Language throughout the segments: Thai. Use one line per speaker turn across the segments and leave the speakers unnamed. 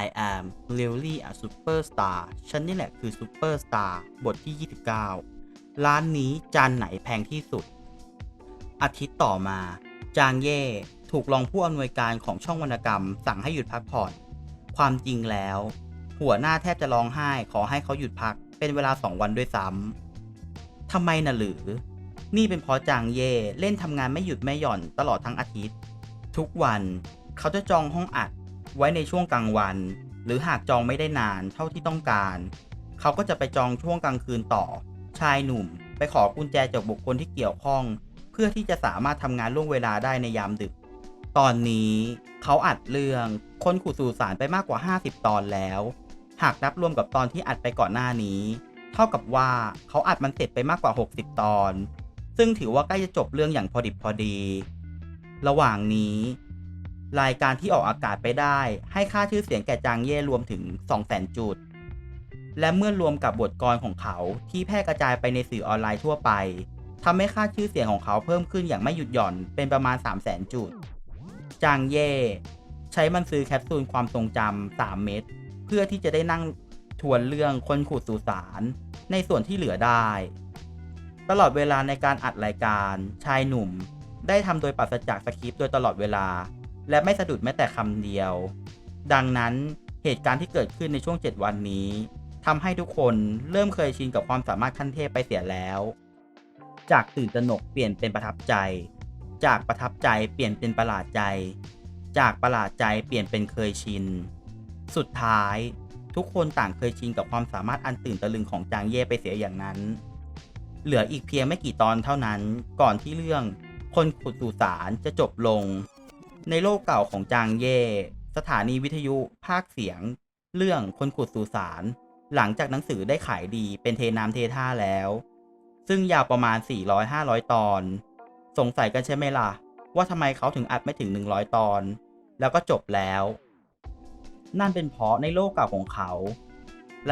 I am really a superstar ฉันนี่แหละคือ superstar บทที่ 29 ร้านนี้จานไหนแพงที่สุด อาทิตย์ต่อมา จางเย่ ถูกรองผู้อำนวยการของช่องวรรณกรรม สั่งให้หยุดพักผ่อน ความจริงแล้ว หัวหน้าแทบจะร้องไห้ขอให้เขาหยุดพักเป็นเวลาสองวันด้วยซ้ำทำไมน่ะหรือ นี่เป็นเพราะจางเย่เล่นทำงานไม่หยุดไม่หย่อนตลอดทั้งอาทิตย์ ทุกวันเขาจะจองห้องอัด ไว้ในช่วงกลางวัน หรือหากจองไม่ได้นานเท่าที่ต้องการ เขาก็จะไปจองช่วงกลางคืนต่อ ชายหนุ่ม ไปขอกุญแจจากบุคคลที่เกี่ยวข้อง เพื่อที่จะสามารถทำงานล่วงเวลาได้ในยามดึก ตอนนี้เขาอัดเรื่องคนขุดสู่สารไปมากกว่า 50 ตอนแล้ว หากนับรวมกับตอนที่อัดไปก่อนหน้านี้ เท่ากับว่าเขาอัดมันเสร็จไปมากกว่า 60 ตอน ซึ่งถือว่าใกล้จะจบเรื่องอย่างพอดิบพอดี ระหว่างนี้ รายการที่ออกอากาศไปได้ ให้ค่าชื่อเสียงแก่จางเย่รวมถึง 200,000 จุด และเมื่อรวมกับบทกรของเขาที่แพร่กระจายไปในสื่อออนไลน์ทั่วไปทำให้ค่าชื่อเสียงของเขาเพิ่มขึ้นอย่างไม่หยุดหย่อนเป็นประมาณ 300,000 จุด จางเย่ใช้มันซื้อแคปซูลความทรงจำ3เม็ดเพื่อที่จะได้นั่งทวนเรื่องคนขุดสุสานในส่วนที่เหลือได้ ตลอดเวลาในการอัดรายการชายหนุ่ม ได้ทำโดยปราศจากสคริปต์โดยตลอดเวลา และไม่สะดุดแม้แต่คำเดียว ดังนั้นเหตุการณ์ที่เกิดขึ้นในช่วง 7 วันนี้ทำให้ทุกคนเริ่มเคยชินกับความสามารถขั้นเทพไปเสียแล้ว จากตื่นตระหนกเปลี่ยนเป็นประทับใจ จากประทับใจเปลี่ยนเป็นประหลาดใจ จากประหลาดใจเปลี่ยนเป็นเคยชิน สุดท้าย ทุกคนต่างเคยชินกับความสามารถอันตื่นตะลึงของจางเย่ไปเสียอย่างนั้น เหลืออีกเพียงไม่กี่ตอนเท่านั้น ก่อนที่เรื่องคนขุดสุสานจะจบลง ในโลกเก่าของจางเย่ สถานีวิทยุภาคเสียง เรื่องคนขุดสุสาน หลังจากหนังสือได้ขายดีเป็นเทน้ำเทท่าแล้ว ซึ่งยาวประมาณ 400-500 ตอน สงสัยกันใช่ไหมล่ะ ว่าทำไมเขาถึงอัดไม่ถึง 100 ตอน แล้วก็จบแล้ว นั่นเป็นเพราะในโลกเก่าของเขา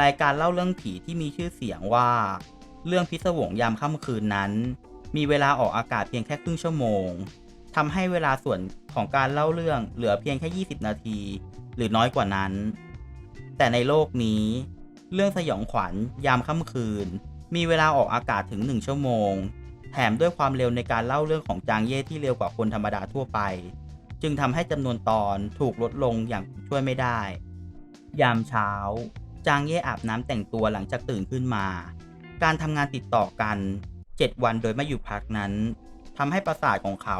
รายการเล่าเรื่องผีที่มีชื่อเสียงว่า เรื่องพิศวงยามค่ำคืนนั้น มีเวลาออกอากาศเพียงแค่ครึ่งชั่วโมง ทำให้เวลาส่วนของการเล่าเรื่องเหลือเพียงแค่ 20 นาที หรือน้อยกว่านั้น แต่ในโลกนี้ เรื่องสยองขวัญยามค่ำคืน มีเวลาออกอากาศถึง 1 ชั่วโมง แถมด้วยความเร็วในการเล่าเรื่องของจางเย่ที่เร็วกว่าคนธรรมดาทั่วไป จึงทำให้จำนวนตอนถูกลดลงอย่างช่วยไม่ได้ ยามเช้า จางเย่อาบน้ำแต่งตัวหลังจากตื่นขึ้นมา การทำงานติดต่อกัน 7 วันโดยไม่หยุดพักนั้นทำให้ประสาทของเขา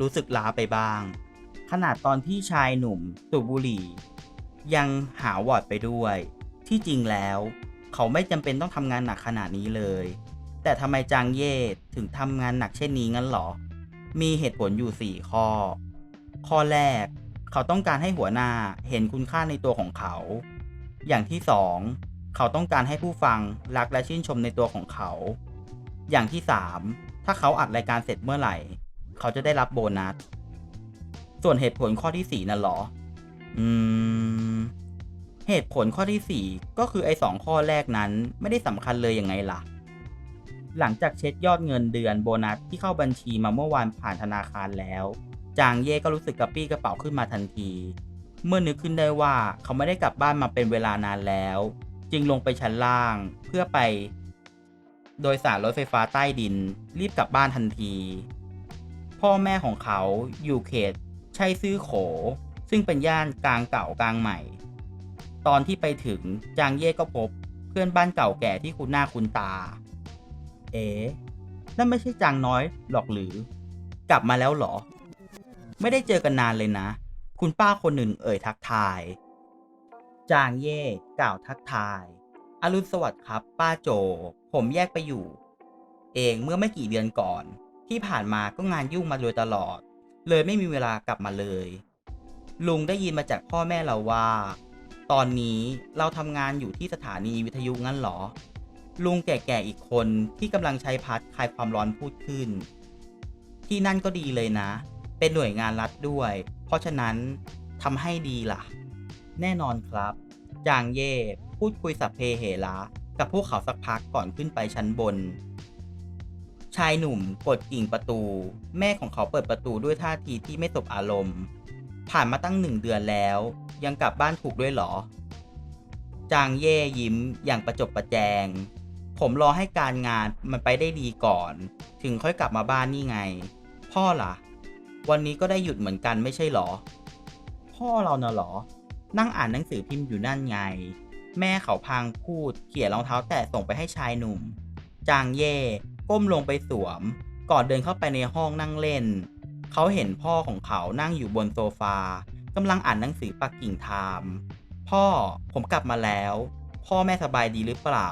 รู้สึกล้าไปบ้าง ขนาดตอนที่ชายหนุ่มสูบบุหรี่ ยังหาวอดไปด้วย ที่จริงแล้ว เขาไม่จำเป็นต้องทำงานหนักขนาดนี้เลย แต่ทำไมจางเย่ถึงทำงานหนักเช่นนี้งั้นหรอ มีเหตุผลอยู่ 4 ข้อ ข้อแรก เขาต้องการให้หัวหน้าเห็นคุณค่าในตัวของเขา อย่างที่ 2 เขาต้องการให้ผู้ฟังรักและชื่นชมในตัวของเขา อย่างที่ 3 ถ้าเขาอัดรายการเสร็จเมื่อไหร่ เขาจะได้รับโบนัส ส่วนเหตุผลข้อที่4นั่นหรอ อืม เหตุผลข้อที่4ก็คือไอ้สองข้อแรกนั้นไม่ได้สำคัญเลยยังไงล่ะ หลังจากเช็คยอดเงินเดือนโบนัสที่เข้าบัญชีมาเมื่อวานผ่านธนาคารแล้ว จางเย่ก็รู้สึกกระปี้กระเป๋าขึ้นมาทันที เมื่อนึกขึ้นได้ว่าเขาไม่ได้กลับบ้านมาเป็นเวลานานแล้ว จึงลงไปชั้นล่างเพื่อไป โดยสารรถไฟฟ้าใต้ดิน รีบกลับบ้านทันที พ่อแม่ของเขาอยู่เขตใช่ซื่อโข ซึ่งเป็นย่านกลางเก่ากลางใหม่ ตอนที่ไปถึงจางเย่ก็พบเพื่อนบ้านเก่าแก่ที่คุ้นหน้าคุ้นตา เอ๋นั่นไม่ใช่จางน้อยหรอกหรือ กลับมาแล้วเหรอ ไม่ได้เจอกันนานเลยนะ คุณป้าคนหนึ่งเอ่ยทักทาย จางเย่กล่าวทักทาย อรุณสวัสดิ์ครับ ป้าโจ ผมแยกไปอยู่ เองเมื่อไม่กี่เดือนก่อน ที่ผ่านมาก็งานยุ่งมาโดยตลอด เลยไม่มีเวลากลับมาเลย ลุงได้ยินมาจากพ่อแม่เราว่า ตอนนี้เราทำงานอยู่ที่สถานีวิทยุงั้นเหรอ ลุงแก่ๆอีกคนที่กำลังใช้พัดคลายความร้อนพูดขึ้น ที่นั่นก็ดีเลยนะ เป็นหน่วยงานรัฐด้วย เพราะฉะนั้นทำให้ดีล่ะ แน่นอนครับ จางเย่พูดคุยสัพเพเหระกับพวกเขาสักพักก่อนขึ้นไปชั้นบน ชายหนุ่มกดกิ่งประตู แม่ของเขาเปิดประตูด้วยท่าทีที่ไม่สบอารมณ์ ผ่านมาตั้งหนึ่งเดือนแล้ว ยังกลับบ้านถูกด้วยเหรอ จางเย่ยิ้มอย่างประจบประแจง ผมรอให้การงานมันไปได้ดีก่อน ถึงค่อยกลับมาบ้านนี่ไง พ่อล่ะ วันนี้ก็ได้หยุดเหมือนกันไม่ใช่เหรอ พ่อเราน่ะเหรอ นั่งอ่านหนังสือพิมพ์อยู่นั่นไง แม่เขาพางพูดเขี่ยรองเท้าแตะส่งไปให้ชายหนุ่ม จางเย่ ก้มลงไปสวม ก่อนเดินเข้าไปในห้องนั่งเล่น เขาเห็นพ่อของเขานั่งอยู่บนโซฟากำลังอ่านหนังสือปักกิ่งไทม์พ่อผมกลับมาแล้ว พ่อแม่สบายดีหรือเปล่า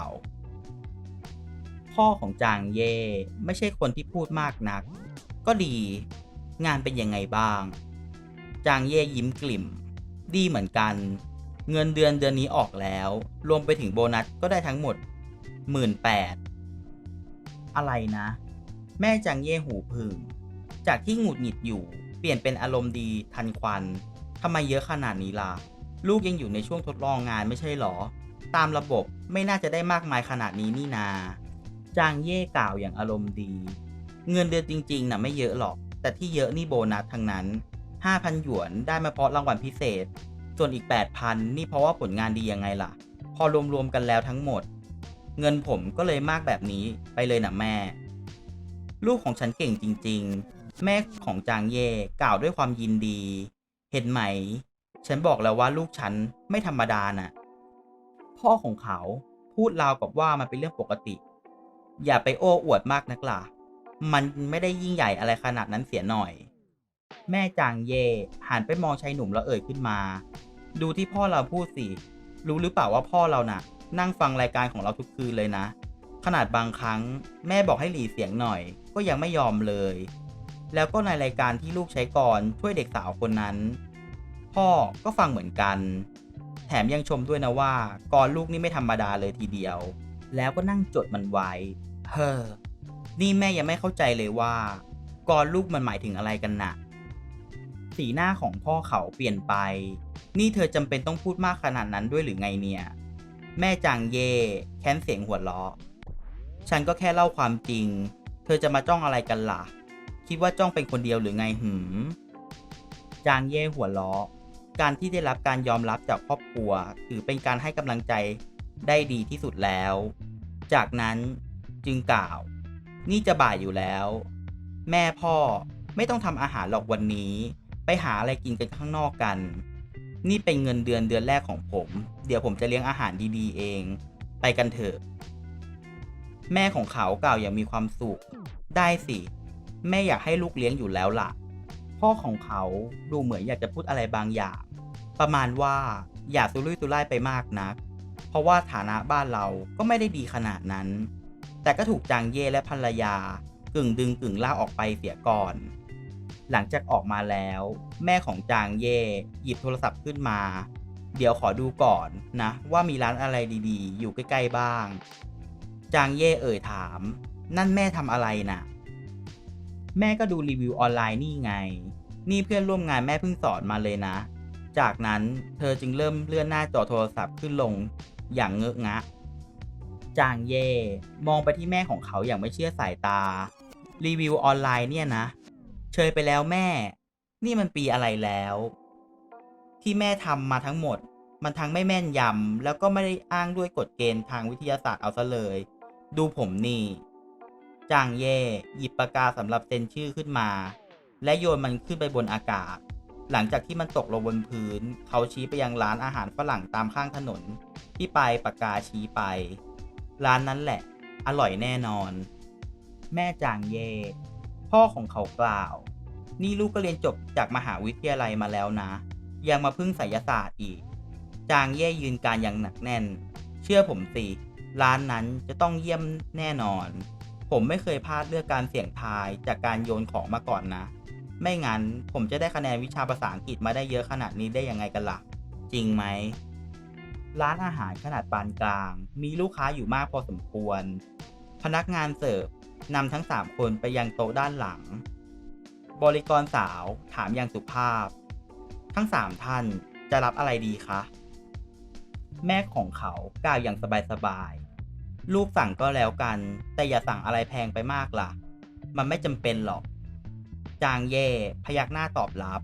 พ่อของจางเย่ไม่ใช่คนที่พูดมากนัก ก็ดี งานเป็นยังไงบ้าง จางเย่ยิ้มกลิ่ม ดีเหมือนกัน เงินเดือนเดือนนี้ออกแล้ว รวมไปถึงโบนัสก็ได้ทั้งหมดหมื่นแปด อะไรนะ แม่จางเย่หูพึ่งจากที่หงุดหงิดอยู่ เปลี่ยนเป็นอารมณ์ดีทันควันทำไมเยอะขนาดนี้ล่ะ ลูกยังอยู่ในช่วงทดลองงานไม่ใช่หรอ ตามระบบไม่น่าจะได้มากมายขนาดนี้นี่นา จางเย่กล่าวอย่างอารมณ์ดี เงินเดือนจริงๆน่ะไม่เยอะหรอก แต่ที่เยอะนี่โบนัสทั้งนั้น 5,000 หยวนได้มาเพราะรางวัลพิเศษ ส่วนอีก 8,000 นี่เพราะว่าผลงานดียังไงล่ะ พอรวมๆกันแล้วทั้งหมด เงินผมก็เลยมากแบบนี้ไปเลยนะแม่ ลูกของฉันเก่งจริง ๆ แม่ของจางเย่กล่าวด้วยความยินดี เห็นไหม ฉันบอกแล้วว่าลูกฉันไม่ธรรมดาน่ะ พ่อของเขาพูดราวกับว่ามันเป็นเรื่องปกติ อย่าไปโอ้อวดมากนักล่ะ มันไม่ได้ยิ่งใหญ่อะไรขนาดนั้นเสียหน่อย แม่จางเย่หันไปมองชายหนุ่มแล้วเอ่ยขึ้นมา ดูที่พ่อเราพูดสิ รู้หรือเปล่าว่าพ่อเราน่ะ นั่งฟังรายการของเราทุกคืนเลยนะ ขนาดบางครั้งแม่บอกให้หลีเสียงหน่อย ก็ยังไม่ยอมเลย แล้วก็ในรายการที่ลูกใช้ก่อนช่วยเด็กสาวคนนั้น พ่อก็ฟังเหมือนกัน แถมยังชมด้วยนะว่ากรลูกนี่ไม่ธรรมดาเลยทีเดียว แล้วก็นั่งจดมันไว้ เฮ้อ นี่แม่ยังไม่เข้าใจเลยว่ากรลูกมันหมายถึงอะไรกันนะ่ะสีหน้าของพ่อเขาเปลี่ยนไป นี่เธอจำเป็นต้องพูดมากขนาดนั้นด้วยหรือไงเนี่ย แม่จางเย่แค้นเสียงหัวเราะ ฉันก็แค่เล่าความจริง เธอจะมาจ้องอะไรกันล่ะ คิดว่าจ้องเป็นคนเดียวหรือไงหืม จางเย่หัวเราะ การที่ได้รับการยอมรับจากครอบครัว ถือเป็นการให้กำลังใจได้ดีที่สุดแล้ว จากนั้นจึงกล่าว นี่จะบ่ายอยู่แล้ว แม่พ่อไม่ต้องทำอาหารหรอกวันนี้ ไปหาอะไรกินกันข้างนอกกัน นี่เป็นเงินเดือนเดือนแรกของผม เดี๋ยวผมจะเลี้ยงอาหารดีๆ เอง ไปกันเถอะ แม่ของเขากล่าวอย่างมีความสุข ได้สิ แม่อยากให้ลูกเลี้ยงอยู่แล้วล่ะ พ่อของเขาดูเหมือนอยากจะพูดอะไรบางอย่าง ประมาณว่าอย่าสุรุ่ยสุร่ายไปมากนัก เพราะว่าฐานะบ้านเราก็ไม่ได้ดีขนาดนั้น แต่ก็ถูกจางเย่และภรรยากึ่งดึงกึ่งลากออกไปเสียก่อน หลังจากออกมาแล้ว แม่ของจางเย่หยิบโทรศัพท์ขึ้นมา เดี๋ยวขอดูก่อนนะ ว่ามีร้านอะไรดีๆ อยู่ใกล้ๆบ้าง จางเย่เอ่ยถาม นั่นแม่ทำอะไรน่ะ แม่ก็ดูรีวิวออนไลน์นี่ไง นี่เพื่อนร่วมงานแม่เพิ่งสอนมาเลยนะ จากนั้นเธอจึงเริ่มเลื่อนหน้าจอโทรศัพท์ขึ้นลงอย่างเงอะงะ จางเย่มองไปที่แม่ของเขาอย่างไม่เชื่อสายตา รีวิวออนไลน์เนี่ยนะ เชยไปแล้วแม่ นี่มันปีอะไรแล้ว ที่แม่ทำมาทั้งหมด มันทั้งไม่แม่นยำแล้วก็ไม่ได้อ้างด้วยกฎเกณฑ์ทางวิทยาศาสตร์เอาซะเลย ดูผมนี่ จางเย่หยิบปากกาสำหรับเซ็นชื่อขึ้นมา และโยนมันขึ้นไปบนอากาศ หลังจากที่มันตกลงบนพื้น เขาชี้ไปยังร้านอาหารฝรั่งตามข้างถนน ที่ปลายปากกาชี้ไป ร้านนั้นแหละ อร่อยแน่นอน แม่จางเย่ พ่อของเขากล่าว นี่ลูกก็เรียนจบจากมหาวิทยาลัยมาแล้วนะ ยังมาพึ่งไสยศาสตร์อีก จางเย่ยืนการอย่างหนักแน่น เชื่อผมสิ ร้านนั้นจะต้องเยี่ยมแน่นอน ผมไม่เคยพลาดเลือกการเสี่ยงทายจากการโยนของมาก่อนนะ ไม่งั้นผมจะได้คะแนนวิชาภาษาอังกฤษมาได้เยอะขนาดนี้ได้ยังไงกันล่ะ จริงไหม ร้านอาหารขนาดปานกลาง มีลูกค้าอยู่มากพอสมควร พนักงานเสิร์ฟ นำทั้งสามคนไปยังโต๊ะด้านหลัง บริกรสาวถามอย่างสุภาพ ทั้งสามท่านจะรับอะไรดีคะ แม่ของเขากล่าวอย่างสบายๆ ลูกสั่งก็แล้วกัน แต่อย่าสั่งอะไรแพงไปมากล่ะ มันไม่จำเป็นหรอก จางเย่พยักหน้าตอบรับ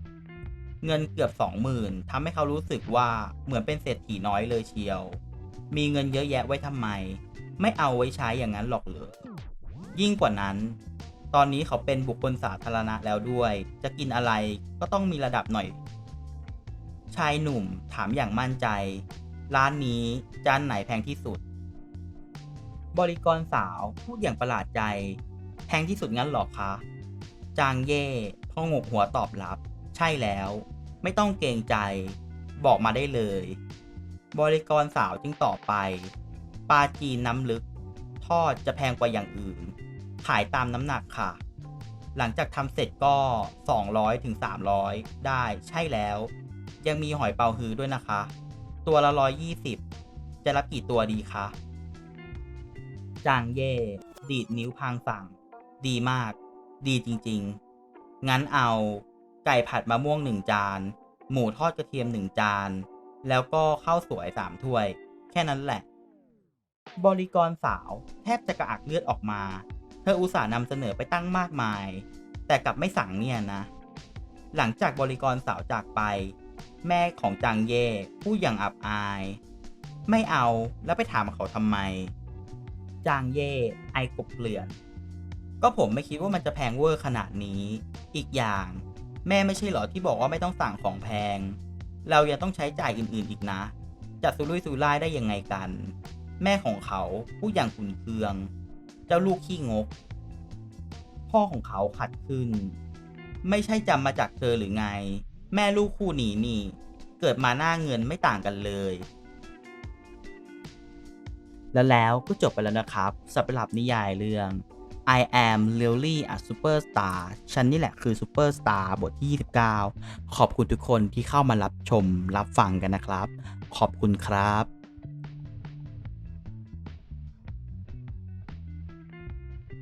เงินเกือบสองหมื่นทำให้เขารู้สึกว่าเหมือนเป็นเศรษฐีน้อยเลยเชียว มีเงินเยอะแยะไว้ทำไม ไม่เอาไว้ใช้อย่างนั้นหรอกเหรอ ยิ่งกว่านั้น ตอนนี้เขาเป็นบุคคลสาธารณะแล้วด้วย จะกินอะไรก็ต้องมีระดับหน่อย ชายหนุ่มถามอย่างมั่นใจ ร้านนี้จานไหนแพงที่สุด บริกรสาวพูดอย่างประหลาดใจ แพงที่สุดงั้นหรอคะ จางเย่พองกหัวตอบรับ ใช่แล้ว ไม่ต้องเกรงใจ บอกมาได้เลย บริกรสาวจึงตอบไป ปลาจีนน้ำลึกทอดจะแพงกว่าอย่างอื่น ขายตามน้ำหนักค่ะ หลังจากทำเสร็จก็ 200ถึง300 ได้ใช่แล้ว ยังมีหอยเปาฮื้อด้วยนะคะ ตัวละ 120 จะรับกี่ตัวดีคะจางเย่ ดีดนิ้วพางสั่ง ดีมาก ดีจริงๆ งั้นเอา ไก่ผัดมะม่วงหนึ่งจาน หมูทอดกระเทียมหนึ่งจาน แล้วก็ข้าวสวยสามถ้วย แค่นั้นแหละ บริกรสาวแทบจะกระอักเลือดออกมา เธออุตส่าห์นำเสนอไปตั้งมากมาย แต่กลับไม่สั่งเนี่ยนะ หลังจากบริกรสาวจากไป แม่ของจางเย่พูดอย่างอับอาย ไม่เอาแล้วไปถามเขาทำไม จางเย่ไอกบเกลื่อน ก็ผมไม่คิดว่ามันจะแพงเวอร์ขนาดนี้ อีกอย่าง แม่ไม่ใช่หรอที่บอกว่าไม่ต้องสั่งของแพง เรายังต้องใช้จ่ายอื่นๆอีกนะ จะสุรุ่ยสุร่ายได้ยังไงกัน แม่ของเขาพูดอย่างขุนเคือง จ้าลูกขี้งก พ่อของเขาขัดขึ้น ไม่ใช่จำมาจากเธอหรือไง แม่ลูกคู่นี้นี่ เกิดมาหน้าเงินไม่ต่างกันเลย แล้วแล้วก็จบไปแล้วนะครับสำหรับนิยายเรื่อง I am really a superstar ฉันนี่แหละคือ superstar บทที่ 29 ขอบคุณทุกคนที่เข้ามารับชมรับฟังกันนะครับ ขอบคุณครับ